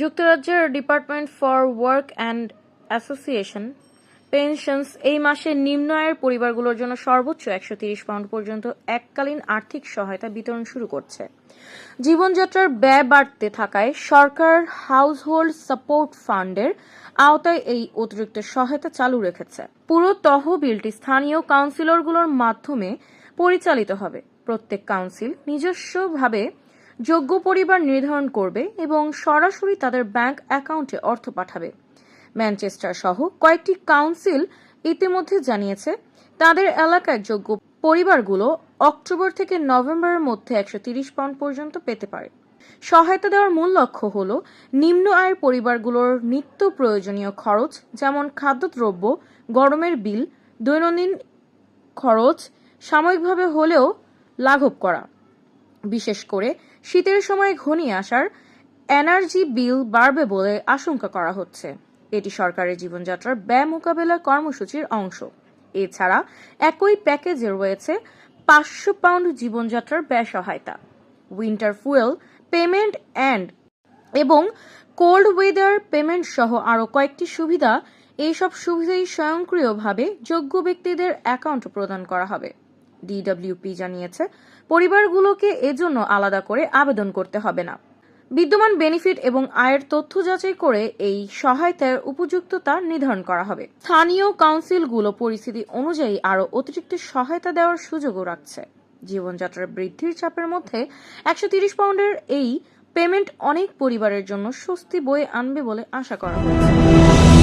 যুক্তরাজ্যের department for work and association pensions এই মাসে নিম্ন আয়ের পরিবারগুলোর জন্য সর্বোচ্চ একশো তিরিশ পাউন্ড পর্যন্ত এককালীন আর্থিক সহায়তা বিতরণ শুরু করছে। জীবনযাত্রার ব্যয় বাড়তে থাকায় সরকার হাউসহোল্ড সাপোর্ট ফান্ডের আওতায় এই অতিরিক্ত সহায়তা চালু রেখেছে। পুরো তহবিলটি স্থানীয় কাউন্সিলরগুলোর মাধ্যমে পরিচালিত হবে। প্রত্যেক কাউন্সিল নিজস্বভাবে যোগ্য পরিবার নির্ধারণ করবে এবং সরাসরি তাদের ব্যাংক অ্যাকাউন্টে অর্থ পাঠাবে। ম্যানচেস্টার সহ কয়েকটি কাউন্সিল ইতিমধ্যে জানিয়েছে, তাদের এলাকায় যোগ্য পরিবারগুলো অক্টোবর থেকে নভেম্বরের মধ্যে একশো তিরিশ পাউন্ড পর্যন্ত পেতে পারে। সহায়তা দেওয়ার মূল লক্ষ্য হল নিম্ন আয়ের পরিবারগুলোর নিত্য প্রয়োজনীয় খরচ, যেমন খাদ্যদ্রব্য, গরমের বিল, দৈনন্দিন খরচ, সাময়িকভাবে হলেও লাঘব করা। বিশেষ করে শীতের সময় ঘনিয়ে আসার এনার্জি বিল বাড়বে বলে আশঙ্কা করা হচ্ছে। এটি সরকারের জীবনযাত্রার ব্যয় মোকাবেলা কর্মসূচির অংশ। এছাড়া একই প্যাকেজে রয়েছে পাঁচশো পাউন্ড জীবনযাত্রার ব্যয় সহায়তা উইন্টার ফুয়েল, পেমেন্ট অ্যান্ড এবং কোল্ড ওয়েদার পেমেন্ট সহ আরও কয়েকটি সুবিধা। এইসব সুবিধাই স্বয়ংক্রিয়ভাবে যোগ্য ব্যক্তিদের অ্যাকাউন্ট প্রদান করা হবে। ডিডব্লিউপি জানিয়েছে, পরিবারগুলোকে এজন্য আলাদা করে আবেদন করতে হবে না। বিদ্যমান বেনিফিট এবং আয়ের তথ্য যাচাই করে এই সহায়তার উপযুক্ততা নির্ধারণ করা হবে। স্থানীয় কাউন্সিলগুলো পরিস্থিতি অনুযায়ী আরও অতিরিক্ত সহায়তা দেওয়ার সুযোগও রাখছে। জীবনযাত্রার বৃদ্ধির চাপের মধ্যে একশো তিরিশ পাউন্ডের এই পেমেন্ট অনেক পরিবারের জন্য স্বস্তি বয়ে আনবে বলে আশা করা হচ্ছে।